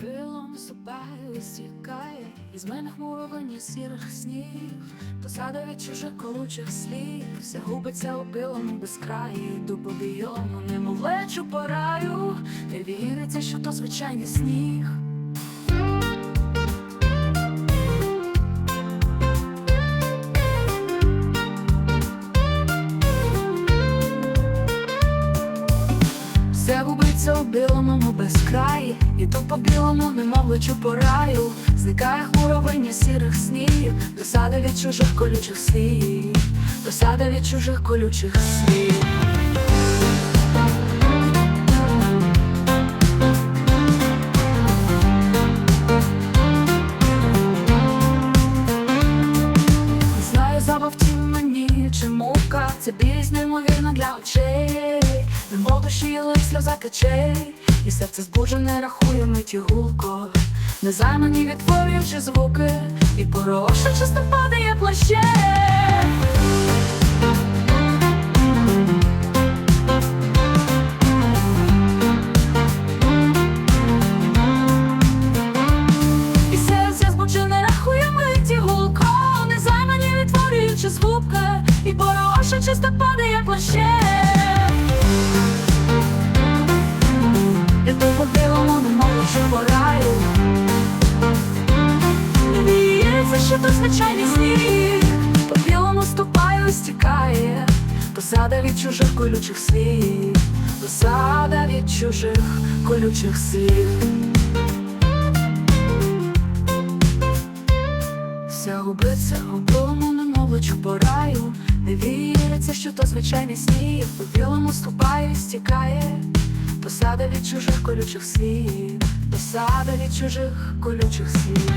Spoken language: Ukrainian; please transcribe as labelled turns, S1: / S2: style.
S1: Пилом собою стікає, із мене хмуровині сірих снів, посада від чужих колучих слів, все губиться у пилому безкраї, йду по бійому, немов лечу по раю, не віриться, що то звичайний сніг. У білому безкраї, іду по білому, немов лечу по раю, зникає хмуровиня сірих снів, досада від чужих колючих слів, досада від чужих колючих слів. Знаю, забавті мені чи мука, це білість неймовірна для очей, немов душі лик сльоза качей, і серце збуджене рахує миті гулко, незаймані відтворюючи звуки, і пороша часто падає плаще. І серце збуджене рахує миті гулко, звичайний сніг. По білому ступаю, стікає. Посада від чужих колючих слів. Посада від чужих колючих слів. Вся губиться у білому немовлячу пораю. Не віриться, що то звичайний сніг. По білому ступаю, стікає. Посада від чужих колючих слів. Посада від чужих колючих слів